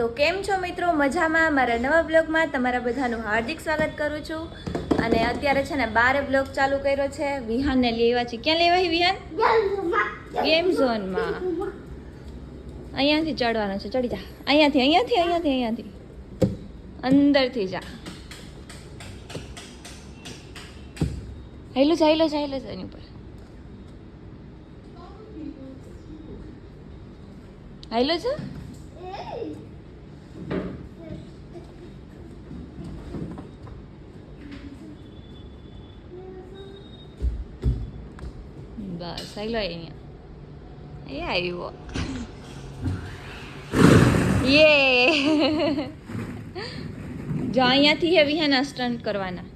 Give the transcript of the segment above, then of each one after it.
તો કેમ છો મિત્રો? મજામાં? મારા નવા બ્લોગમાં તમારા બધાનું હાર્દિક સ્વાગત કરું છું. અને અત્યારે છે ને બારે બ્લોગ ચાલુ કર્યો છે. વિહાનને લેવા છે ક્યાં લેવા વિહાન? ગેમ ઝોનમાં. અહીંયાથી ચડવાનો છે. ચડી જા. અહીંયાથી અહીંયાથી અહીંયાથી અહીંયાથી. અંદરથી જા. હેલો જાયલો છે એની ઉપર. હેલો છે બસ હેલો અહીંયા એ આવ્યો યે જો અહીંયાથી હે વિહાન સ્ટન્ટ કરવાના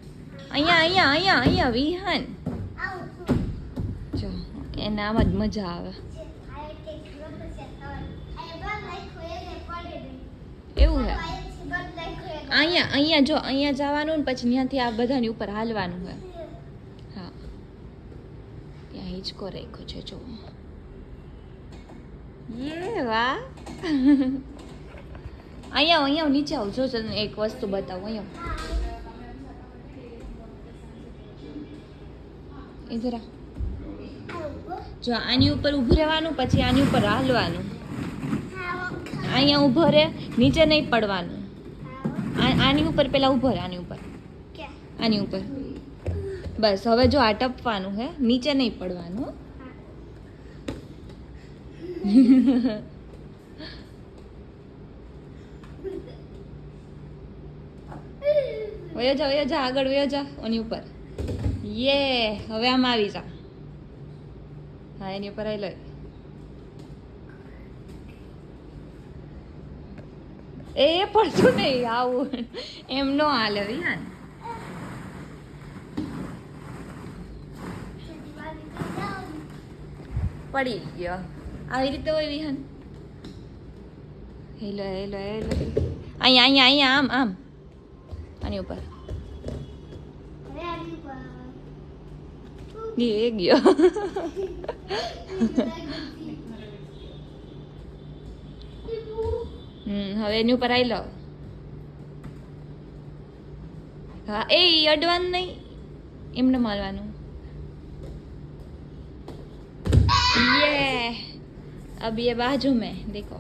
અહીંયા અહીંયા અહીંયા અહીંયા વિહાન જો એને આમ જ મજા આવે એવું હે અહીંયા અહીંયા જો અહીંયા જવાનું ને પછી ત્યાંથી આ બધાની ઉપર હાલવાનું હે હા ત્યાં હિંચકો રાખ્યો છે જો. વાહ. અહીંયા અહીંયા નીચે આવું. જો તને એક વસ્તુ બતાવું અહીંયા. ઇધર આ. જો આની ઉપર ઊભું રહેવાનું પછી આની ઉપર હાલવાનું. અહીંયા ઊભો રહે નીચે નહીં પડવાનું. આની ઉપર પેલા ઊભો રહે આની ઉપર. આની ઉપર. બસ, હવે જો આ ટપવાનું હે, નીચે નહીં પડવાનું. વયો જા વયો જા આગળ વયો જા ઓની ઉપર. યે, હવે આમ આવી જા. હા, એની ઉપર આવી લઈ. એ પડતું નહીં, આવું. એમ નો હાલે, વિહાન. પડી ગયો આવી રીતે હોય વિહન હેલો હેલો હેલો અહીંયા અહીંયા અહીંયા આમ આમ આની ઉપર એ ગયો હમ હવે એની ઉપર આવી લો હા એ અડવાનું નહીં એમને મારવાનું ये अब ये बाजू में देखो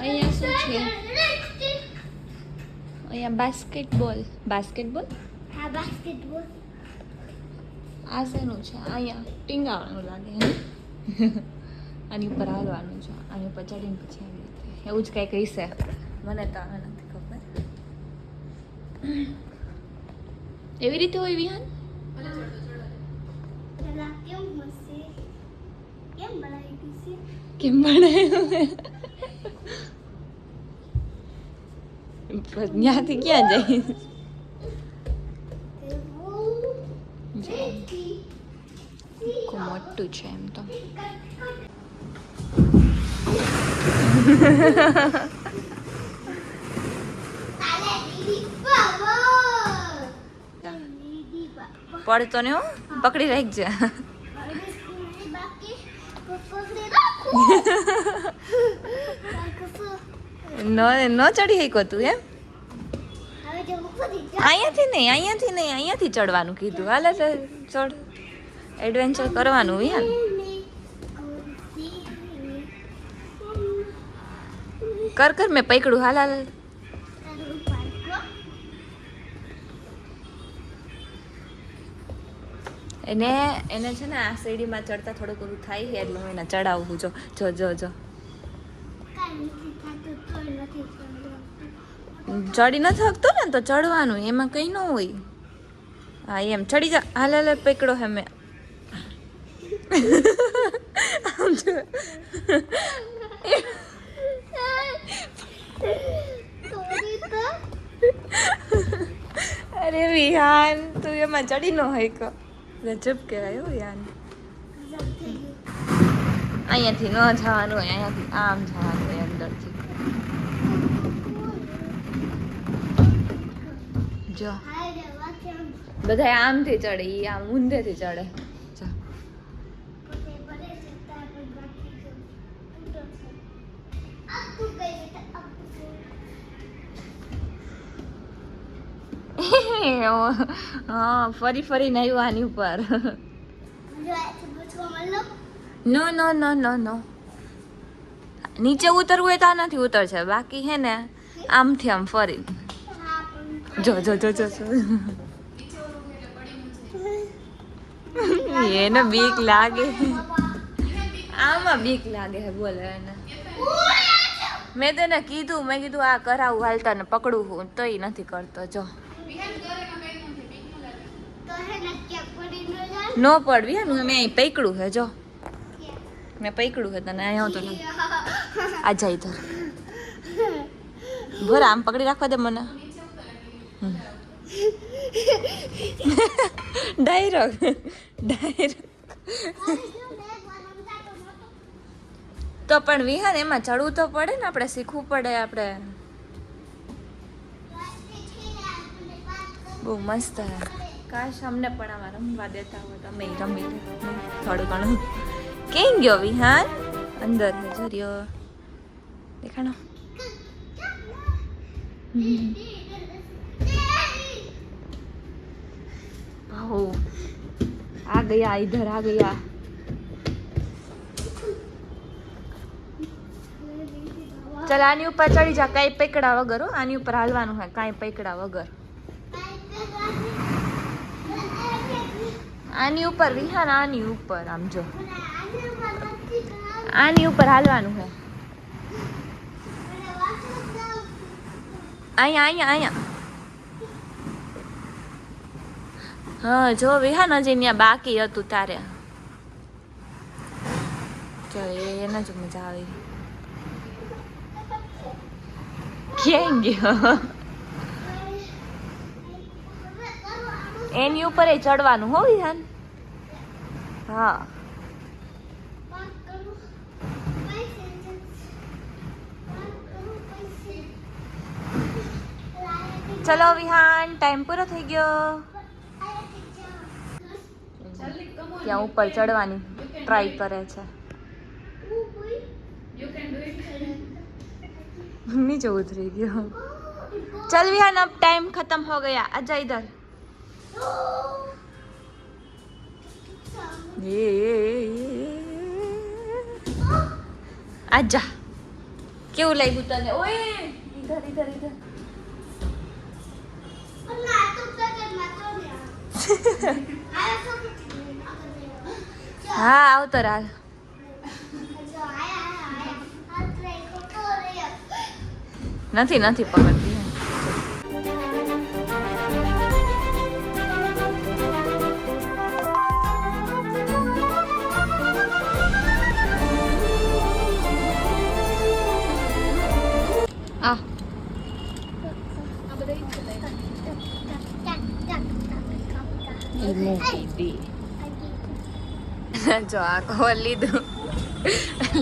અહીંયા શું છે? અહીંયા બાસ્કેટબોલ બાસ્કેટબોલ હા બાસ્કેટબોલ આ શેનું છે અહીંયા ટીંગાવાનું લાગે હે આની ઉપર હાલવાનું છે. આની ઉપર ચડીને પછી આવી રીતે. એવું જ કંઈક હશે. મને તો આવે નથી ખબર. એવી રીતે હોય વિહાન? કેમ બનાવ્યું ત્યાંથી ક્યાં જઈશ મોટું છે એમ તો. પડતો ને પકડી રાખજે ન ચડી શક્યો તું એમ? અહીંયાથી નહીં અહીંયાથી નહીં, અહીંયાથી ચડવાનું કીધું. હાલે ચડ. એડવેન્ચર કરવાનું, યાર. કર કર મેં પકડ્યું હાલ હાલ એને એને છે ને આ સીડીમાં ચડતા થોડુંક ઓલું થાય છે, એટલે હું એને ચડાવું જો જો જો જો. ચડી નથી શકતો ને તો ચડવાનું, એમાં કંઈ ન હોય. હા, એમ. ચડી જા. હાલ હાલ પકડો હે મેં. અરે વિહાન તું એમાં ચડી ન હોય કો ગજબ કહેવાય હો યાન અહીંયાથી ન જવાનું હોય અહીંયાથી આમ જવાનું હોય અંદરથી. જો. બધા આમથી ચડે ઈ આમ ઊંધેથી ચડે. હા, ફરી ફરી આવ્યું આની ઉપર. નો નો નો નો નો. નીચે ઉતરવું હોય તો નથી ઉતરશે. બાકી હે ને, આમથી આમ ફરી. જો જો જો જો. એને બીક લાગે. આમાં બીક લાગે હે, બોલે એને. મેં તેને કીધું, મેં કીધું આ કરાવું હાલતા ને પકડું હું, તોય નથી કરતો, જો. ને પડવી હે મેં અહીં પૈકડું હે જો. મેં પૈકડું હે તને અહીંયા તો નહીં. આ જાય ધર. ભર આમ પકડી રાખવા દે મને. ડાયરોગ ડાયરોગ તો પણ વિહાન એમાં ચડવું તો પડે ને આપણે શીખવું પડે આપણે બહુ મસ્ત. કાશ અમને પણ આમાં રમવા દેતા હોય અમે રમી. થોડું ઘણું. કેમ ગયો વિહાન? અંદર હજુ રહ્યો દેખાણો ભાઉ આ ગયા ઇધર આ ગયા. ચાલ, આની ઉપર ચડી જા. કાંઈ પૈકડા વગર આની ઉપર હાલવાનું હોય, કાંઈ પૈકડા વગર. આની ઉપર, વિહાન, આની ઉપર, આમ જો. આની ઉપર હાલવાનું હે. અહીંયા અહીંયા અહીંયા. હા, જો, વિહાન હજી ત્યાં બાકી હતું તારે. જો એને જ મજા આવી. ક્યાં ગયો? એની ઉપર એ ચડવાનું હો વિહાન હા ચલો વિહાન ટાઈમ પૂરો થઈ ગયો ત્યાં ઉપર ચડવાની ટ્રાય કરે છે નીચે ઉતરી ગયો ચલ વિહાન अब टाइम खत्म हो गया आजा इधर આજા કેવું લાગ્યું તને? ઓય! ઇધર ઇધર ઇધર હા આવતો રાલ નથી નથી પકડતી. જો આ કવર લીધું.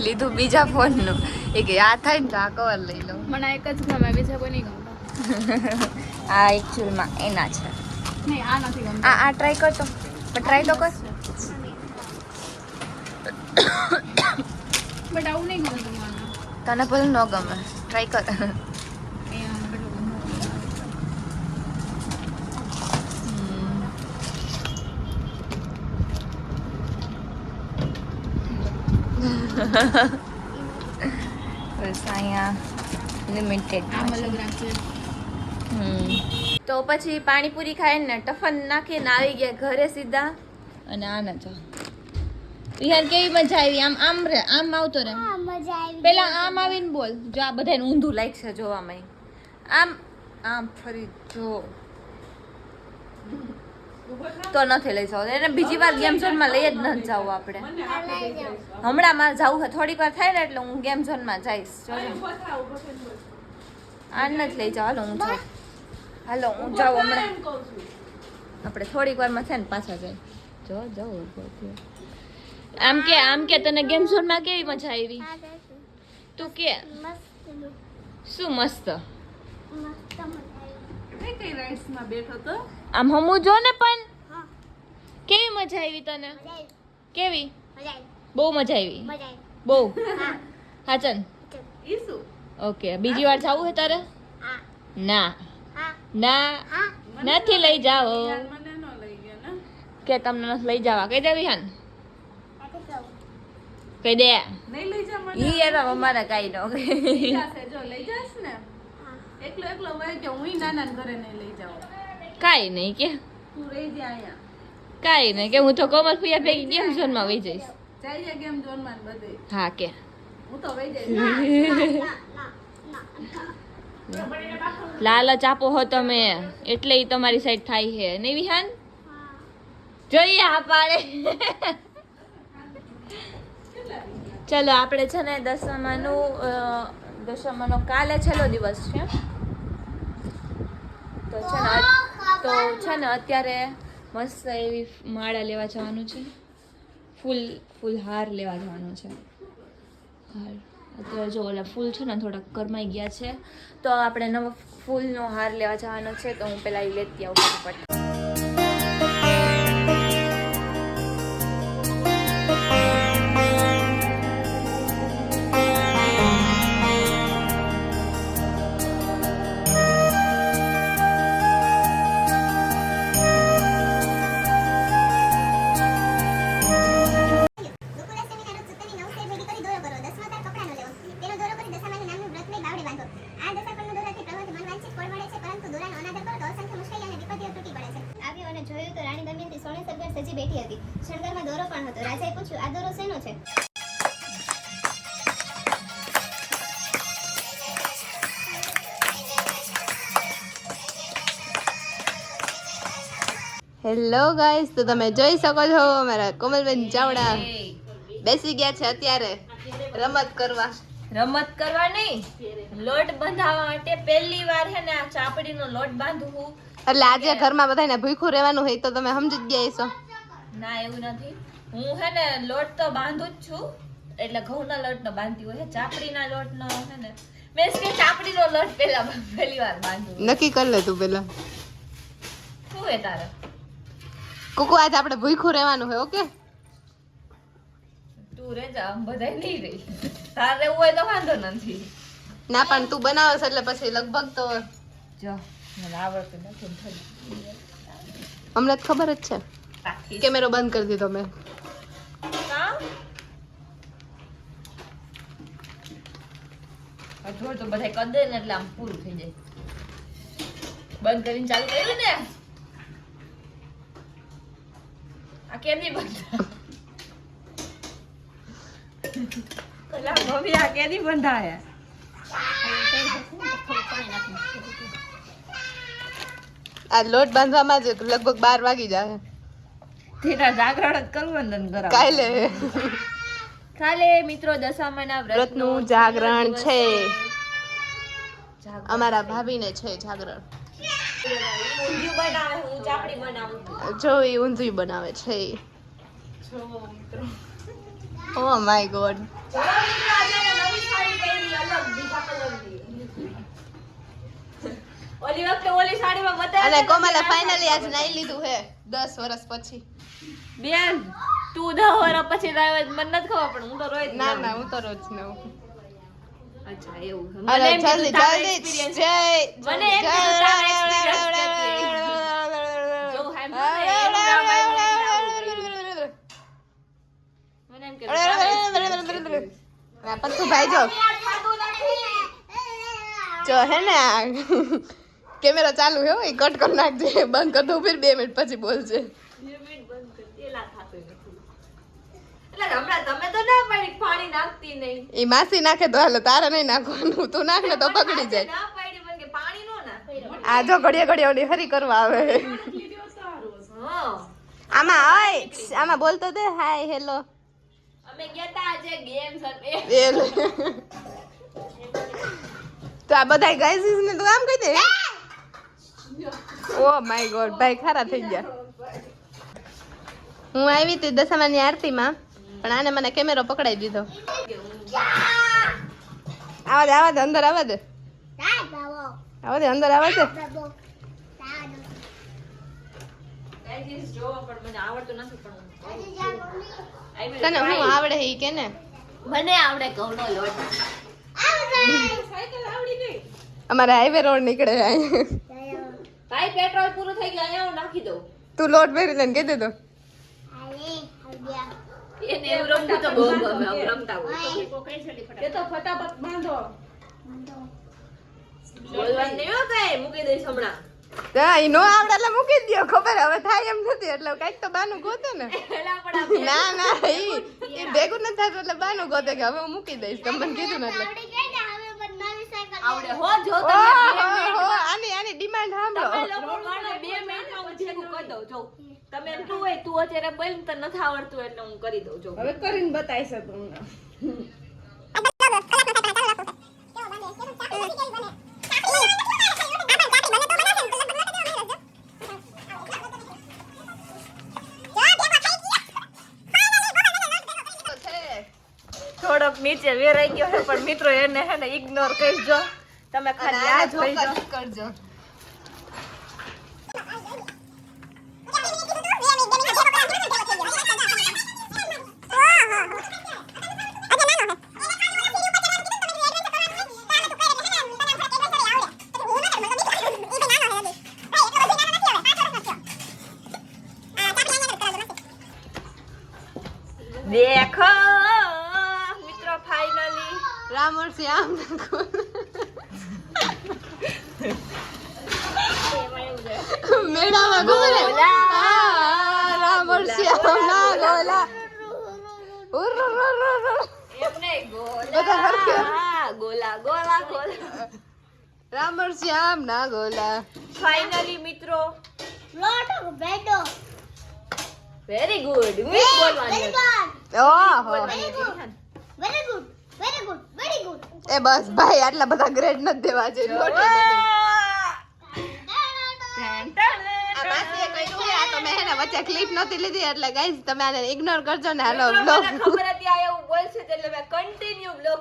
લીધું બીજા ફોનનું એ કે આ થાય ને તો આ કવર લઈ લો મને એક જ ગમે બીજા કોઈ નહીં ગમતા. આ એકચ્યુઅલમાં એના છે. નહીં આ નથી ગમતા. આ આ ટ્રાય કરતો પણ ટ્રાય તો કર. બટ આવું નહીં ગમતું મને. તને ભલે ન ગમે. ટ્રાય કર એ આમ પેલું ગમતું. બસ અહીંયા લિમિટેડ આમ અલગ રાખજે તો પછી પાણીપુરી ખાઈને ટફન નાખીને આવી ગયા ઘરે સીધા. અને આના જો. યાર કેવી મજા આવી? આમ આમ રે આમ આવતો રે. મજા આવી. પેલા આમ આવીને બોલ. જો આ બધાને ઊંધું લાગશે જોવામાં. આમ આમ ફરી જો. તો નથી લઈ જવું એને બીજી વાર ગેમ ઝોનમાં લઈ જ નથી જવું આપણે. હમણાં મારે જવું છે થોડીક વાર થાય ને એટલે હું ગેમ ઝોનમાં જઈશ. જોજો આ નથી લઈ જાવ હાલો હું જાઉં. હાલો હું જાઉં હમણાં. આપણે થોડીક વારમાં થાય ને પાછા જાય જો જાઉં ઊભો આમ કે આમ કે તને ગેમ ઝોનમાં કેવી મજા આવી? તું કે. શું મસ્ત? મસ્ત મજા આવી. કઈ કઈ રાઇડ્સ બેઠો તો? આમ હમું જો ને પણ? કેવી મજા આવી તને? કેવી? બહુ મજા આવી. બહુ? હા. હાચન ઓકે બીજી વાર જવું હે તારે? ના. ના. નથી લઈ જાઓ. યાર મને ન લઈ ગયા ને. કે તમને નથી લઈ જવા. કઈ દેવી હાન કઈ દે. નહીં લઈ જા મને. ઈ એના અમારા કઈ નો લઈ જાશે જો લઈ જાશ ને. એકલો એકલો વાય કે હું નાના ઘરે નહીં લઈ જાઉં. કાઈ નહીં કે. તું રહી જા અહીંયા. કાઈ નહીં કે હું તો કોમર ફુયા ભેગી ગેમ ઝોનમાં વહી જઈશ. જાય જા ગેમ ઝોન બધે. હા કે. હું તો વહી જઈશ. લાલચ આપો હો તમે. એટલે ઈ તમારી સાઈડ થાય છે. નહીં વિહાન? જોઈએ આ પાડે. ચલો આપણે છે ને દસમાનું દસમાનો કાલે છેલ્લો દિવસ છે. તો છે ને તો છે ને અત્યારે મસ્ત એવી માળા લેવા જવાનું છે. ફૂલ ફૂલ હાર લેવા જવાનું છે. હાર. અત્યારે જો ઓલા ફૂલ છે ને થોડાક કરમાઈ ગયા છે. તો આપણે નવો ફૂલનો હાર લેવા જવાનો છે, તો હું પહેલાં એ લેતી આવું ફટાફટ. હેલો ગાઈસ તો તમે જોઈ શકો છો અમારા કોમલબેન ચાવડા બેસી ગયા છે અત્યારે રમત કરવા. રમત કરવા નહીં લોટ બંધાવવા માટે પહેલી વાર હે ને આ ચાપડીનો લોટ બાંધવું એટલે આજે ઘરમાં બધાને ભૂખ્યું રહેવાનું હોય તો તમે સમજી જ ગયા છો ના એવું નથી. હું હે ને લોટ તો બાંધું જ છું એટલે ઘઉંના લોટનો બાંધતી હોય ચાપડીના લોટનો હે ને. કે ચાપડીનો લોટ પહેલા પહેલી વાર બાંધું નક્કી કરી લે તું પેલા શું હે તારે? કુકુ આજ આપણે ભૂખું રહેવાનું હોય ઓકે? તું રે જા બધાય નહીં રહી. તારે રહેવું હોય તો વાંધો નથી. ના પણ તું બનાવસ એટલે પછી લગભગ તો જો મને આવડતું નથી ને થોડી. ખબર જ છે. કેમેરો બંધ કરી દીધો મેં. અઠવાડ તો બધા કરી દે ને એટલે આમ પૂરું થઈ જાય. બંધ કરીને ચાલુ કર્યું ને? આ કેમ નહીં બંધ પેલા મમ્મી આ કેમ નહીં બંધાયા? આ લોટ બાંધવામાં જ લગભગ બાર વાગી જાય તેના જાગરણ જ કરવું તને કાલે. કાલે મિત્રો દશામાના વ્રતનું જાગરણ છે. અમારા ભાભીને છે જાગરણ. જો એ ઊંધિયું બનાવે છે ઓ માય ગોડ. ઓલી વખતે ઓલી સાડીમાં અને બતાવ્યું ફાઇનલી આજ નાઈ લીધું હે 10 વર્ષ પછી. બેન તું દસ વર્ષ પછી લાવ્યા મને નથી ખબર પણ હું તો રોજ ના ના હું તો રોજ નવું અચ્છા એવું મને એમ જલ્દી જલ્દી જય મને એમ કીધું તારો experience કેટલી. જો પત્તુ ભાઈ હે ને કેમેરા ચાલુ હે એ કટ કરી નાખજે બંધ કરી દઉં ફિર બે મિનિટ પછી બોલજે લિમિટ બંધ કરતી, એલા થાતું નથી. એટલે હમણાં તમે તો ના પાડી કે પાણી નાખતી નહીં એ માસી નાખે તો હાલો તારે નહીં નાખવાનું તું નાખ ને તો પકડી જાય. ના પાડી પણ કે પાણી નો નાખ. આ જો ઘડિયા ઘડિયા ઓલી હરી કરવા આવે. આમાં હોય આમાં બોલતો દે હાય હેલો. અમે ગયા તા આજે ગેમ્સ અને તો આ બધા ગાઈઝ ને તું આમ કહી દે? ઓ માય ગોડ ભાઈ ખારા થઈ ગયા. હું આવી હતી દશામાની આરતીમાં. પણ આને મને કેમેરો પકડાઈ દીધો. આવા દે આવા દે અંદર આવા દે. આવા દે અંદર આવા દે. બાબો Guys, જોવો પણ મને આવડતું નથી પણ હજી જા મમ્મી I will તને હું આવડે ઈ કે ને મને આવડે ઘઉંનો લોટ. અમારે હાઈવે રોડ નીકળે ભાઈ પેટ્રોલ પૂરું થઈ ગયું અહીંયા હું નાખી દઉં. તું લોટ ભરી લઈને કહી દેતો અરે હલ્યા એને એવું રમવું તો બહુ ગમે રમતા હોય. એ તો ફટાફટ બાંધો. બોલવાનું નહીં કઈ? મૂકી દઈશ હમણાં. નો આવડે એટલે મૂકી જ દ્યો. ખબર હવે થાય એમ નથી એટલે કંઈક તો બાનું ગોતે ને. ના ના ઈ ભેગું નથી થતું એટલે બાનું ગોતે કે હવે હું મૂકી દઈશ. તમને કીધું ને એટલે. આવડી ગઈ ને હવે મને નવી સાયકલ આવડે. હો જો ઓહો, તમે હો, આની આની ડિમાન્ડ સાંભળો. તમે એમ કહું હોય તું અત્યારે બોલ તને નથી આવડતું એટલે હું કરી દઉં છું હવે કરીને બતાવીશ તમને. થોડોક નીચે વેરાઈ ગયો છે પણ મિત્રો એને હે ને ઇગ્નોર કરજો. તમે ખાલી આ જોઈ કરજો દેખો મિત્રો ફાઇનલી રામ ઓર શ્યામ મેળામાં ખબર હે? હા, રામ ઓર શ્યામ ના ગોલા ઉર, ઉર, ઉર, ઉર, ઉર. એમ નહીં બધા હરખે. ગોલા ગોલા ગોલા ગોલા રામ ઓર શ્યામ ના ગોલા ફાઇનલી મિત્રો લોટ બેડો વેરી ગુડ ઇંગ્લિશ બોલવાની વેરી હતી. ગુડ ઓહો very good very good very good very good એ બસ ભાઈ આટલા બધા ગ્રેડ નથી દેવા હેને વચ્ચે ક્લિપ નહોતી લીધી એટલે ગાઈઝ તમે આને ઇગ્નોર કરજો ને હાલો મિત્રો, vlog. મને ખબર હતી આ એવું બોલશે જ એટલે મેં કન્ટિન્યુ બ્લોગ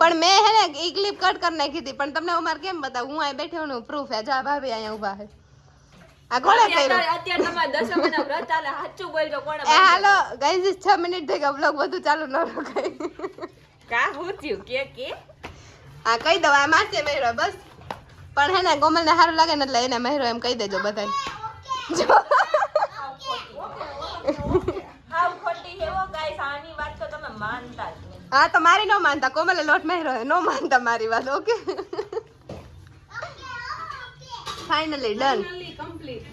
પણ મેં હે ને ઈ ક્લિપ કટ કરી નાખી હતી પણ તમને અમારે કેમ બતાવું? હું અહીં બેઠી હું પ્રૂફ હે જા ભાભી અહીંયા ઊભા હે. આ કોણે કર્યું? અત્યારે તમારા દસમાના વ્રત ચાલે સાચું બોલજો કોણે હાલો ગાઈઝ 6 મિનિટ થઈ ગયા બ્લોગ બધું ચાલુ ન રખાય. કા હું થયું? કે કે? આ કહી દઉં આ મારશે મહેરો બસ. પણ હે ને કોમલ ને સારું લાગે ને એટલે એને મહેરો એમ કહી દેજો બધાને. જો હાવ ખોટી હેવો ગાઈસ આની વાત તો તમે માનતા જ નહીં. હા તો મારી નો માનતા કોમલે લોટ મહેરો હે નો માનતા મારી વાત ઓકે? ફાઇનલી ડન કમ્પ્લીટ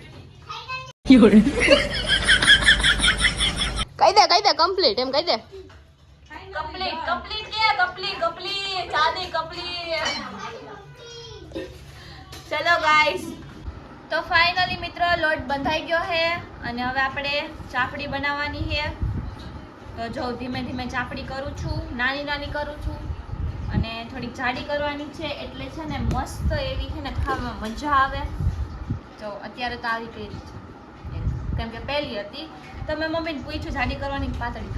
કહી દે કહી દે કમ્પ્લીટ એમ કહી દે. કમ્પ્લીટ કમ્પ્લીટ કે કમ્પ્લીટ કમ્પ્લીટ શાદી કમ્પ્લીટ ચલો ગાઈસ તો ફાઇનલી મિત્રો, લોટ બંધાઈ ગયો છે અને હવે આપણે ચાપડી બનાવવાની છે. તો જો ધીમે ધીમે ચાપડી કરું છું, નાની નાની કરું છું અને થોડીક જાડી કરવાની છે, એટલે છે ને મસ્ત એવી છે ને ખાવામાં મજા આવે. તો અત્યારે તો આવી કરી છે. કેમ કે પહેલી હતી. તો મેં મમ્મીને પૂછ્યું, જાડી કરવાની પાતળી?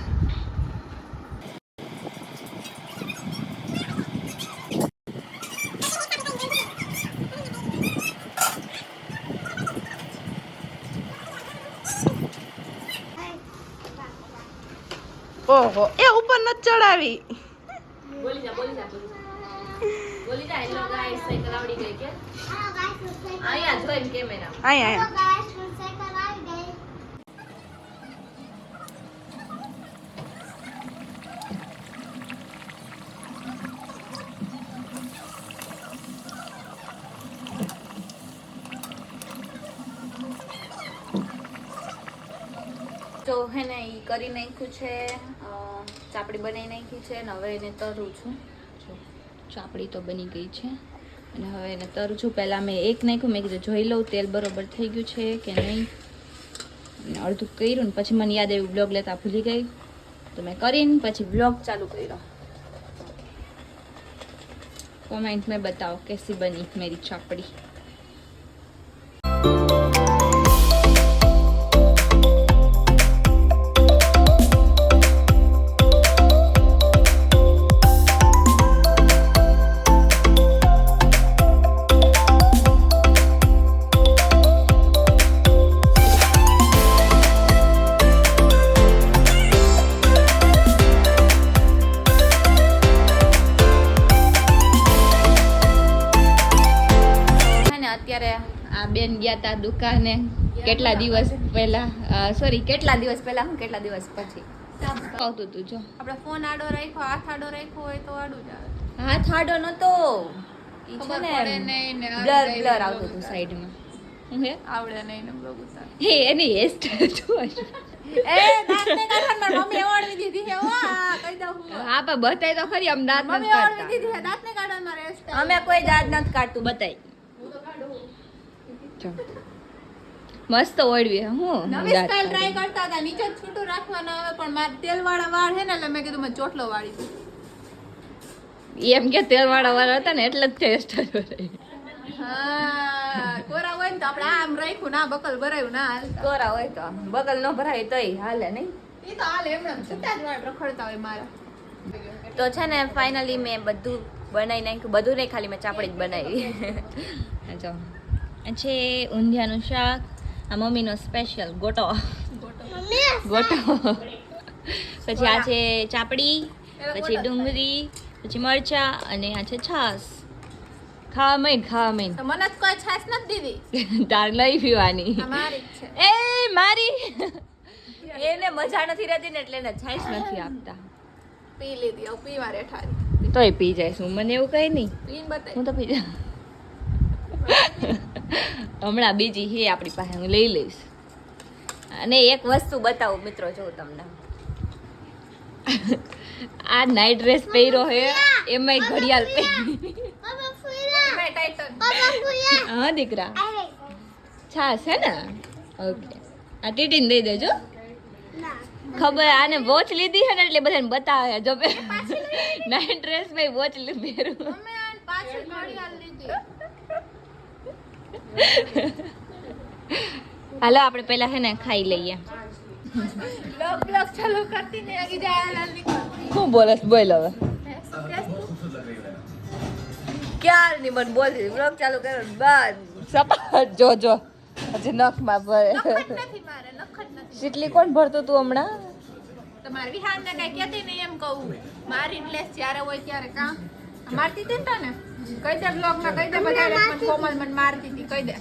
ઓહો એ ઉપર ન ચડાવી. બોલી જા બોલી જા બોલી જા. હેલો ગાઈસ સાયકલ આવડી ગઈ કે? આ ગાઈસ સાયકલ અહીંયા જોઈને કેમેરા તો ગાઈસ સાયકલ આવી ગઈ તો હે ને એ કરી નાખ્યું છે. ચાપડી બની નાખી છે અને હવે એને તરું છું. ચાપડી તો બની ગઈ છે. અને હવે એને તરું છું. પહેલાં મેં એક નાખ્યું, મેં કીધું જોઈ લઉં, તેલ બરોબર થઈ ગયું છે કે નહીં? અને અડધું કર્યું ને પછી મને યાદ આવ્યું, બ્લોગ લેતા ભૂલી ગઈ. તો મેં કરીને પછી બ્લોગ ચાલુ કર્યો. કોમેન્ટ મેં બતાવો, કેસી બની મારી ચાપડી? બેન ગયા તા દુકાને કેટલા દિવસ પહેલા? સોરી કેટલા દિવસ પહેલા? હું કેટલા દિવસ પછી? આવતું હતું જો. આપણે ફોન આડો રાખ્યો હાથ આડો રાખ્યો હોય તો આડું જ આવે. હાથ આડો નતો. છે ને બ્લર બ્લર આવતું હતું સાઈડમાં. હું હે? આવડે નહીં ને બ્લોગ ઉતાર. હે એની હેરસ્ટાઈલ જોવા એ દાંતને કાઢવામાં મમ્મી એવોર્ડ દીધી છે. ઓ કહી દઉં હું. હા પણ બતાય તો ખરી આમ દાંત મમ્મી નથી કાઢતા. દીધી છે દાંતને કાઢવામાં રેસ્ટ અમે કોઈ દાંત નથી કાઢતું બતાય. મસ્ત ઓળવી હું. નવી સ્ટાઈલ ટ્રાય કરતા હતા નીચે જ છૂટું રાખવાનું આવે પણ મારે તેલ વાળા વાળ છે ને એટલે મેં કીધું મેં ચોટલો વાળી દઉં. એમ કે તેલ વાળા વાળ હતા ને એટલે જ હેરસ્ટાઈલ હા કોરા હોય ને તો આપણે આમ રાખ્યું ના બકલ ભરાયું ના હાલ. કોરા હોય તો બગલ ન ભરાય તોય હાલે નહીં. એ તો હાલ એમણે એમ છૂટા જ વાળ રખડતા હોય મારા. તો છે ને ફાઇનલી મેં બધું બનાવી નાખ્યું. બધું નહીં ખાલી મેં ચાપડી જ બનાવી. જો. છે ઊંધિયાનું શાક આ મમ્મીનો સ્પેશિયલ ગોટો. ગોટો. પછી આ છે ચાપડી પછી ડુંગળી પછી મરચા અને આ છે છાસ ખાવા માંડ ખાવા માંડ. મને જ કોઈ છાશ નથી દીધી. તાર લઈ પીવાની. એ મારી. એને મજા નથી રહેતી ને એટલે એને છાશ નથી આપતા. પી લીધી પીવા રેઠારી તોય પી જાય હું મને એવું કઈ નહીં. હું તો પી જા હમણાં બીજી હે આપણી પાસે હું લઈ લઈશ. અને એક વસ્તુ બતાવું મિત્રો જો તમને. આ નાઇટ ડ્રેસ પહેર્યો હે એમાંય ઘડિયાળ પહેરી. હા દીકરા. છાસ હે ને? ઓકે. આ ટીટીને દઈ દેજો. ખબર આને વોચ લીધી છે ને એટલે બધાને બતાવે જો નાઇટ ડ્રેસ મેં વોચ પહેરું અમે આને પાછળ ઘડિયાળ લીધી હાલો આપણે પહેલા હે ને ખાઈ લઈએ. શું બોલસ બોલ હવે. કેસ ક્યારની મને બોલી બ્લોગ ચાલુ કર્યો બાદ સપાટ જો જો. હજી નખમાં ભરે. કોણ ભરતું તું હમણાં? તમારે વિહાર ને કઈ નહીં એમ કહું. મારી જ્યારે હોય ત્યારે કામ. મારતી હતી ને કહી દે બ્લોગમાં કહી દે બધા મને કોમલ મને મારતી હતી કહી દે.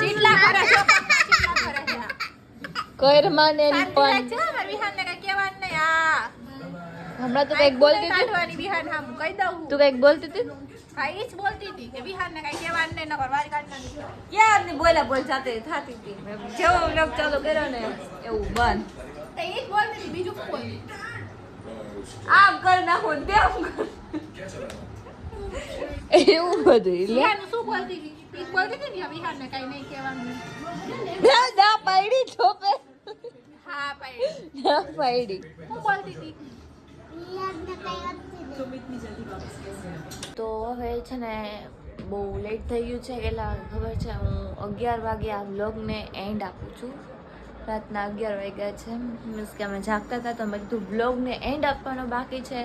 ચીટલા કરે છે ચીટલા કરે છે. કઈરમાં ને એની પણ. વિહાર ને કઈ કહેવાનું નહીં આ હમણાં તું કંઈક બોલતી હતી? કાઢવાની વિહાર હા કહી દઉં તું કંઈક બોલતી હતી? હા એ જ બોલતી હતી કે વિહાર ને કઈ કહેવાનું નહીં નકર વારી કાઢવાની ક્યારની બોલા બોલ સાથે થતી હતી? જેવો બ્લોગ ચાલુ કર્યો ને એવું બંધ. તો એ જ બોલતી હતી બીજું શું બોલતી? આમ કર નાખો ને તેમ કર. એવું બધું એટલે શું બોલતી હતી? બોલતી હતી ને વિહાર કઈ નહીં કહેવાનું. ના ના પાડી ચોપે હા ભાઈ ના પાડી. શું બોલતી હતી? યાદને કઈ વાત તો હવે છે ને બહુ લેટ થઈ ગયું છે એટલા ખબર છે હું અગિયાર વાગે આ વ્લોગને એન્ડ આપું છું. રાતના અગિયાર વાગ્યા છે મીન્સ કે અમે જાગતા હતા તો મેં કીધું વ્લોગને એન્ડ આપવાનો બાકી છે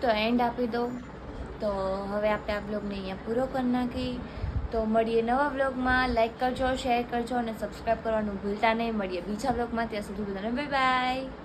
તો એન્ડ આપી દઉં. તો હવે આપણે આ બ્લોગને અહીંયા પૂરો કરી નાખી. તો મળીએ નવા વ્લોગમાં લાઇક કરજો શેર કરજો અને સબસ્ક્રાઈબ કરવાનું ભૂલતા નહીં. મળીએ બીજા બ્લોગમાં. ત્યાં સુધી બધાને બાય બાય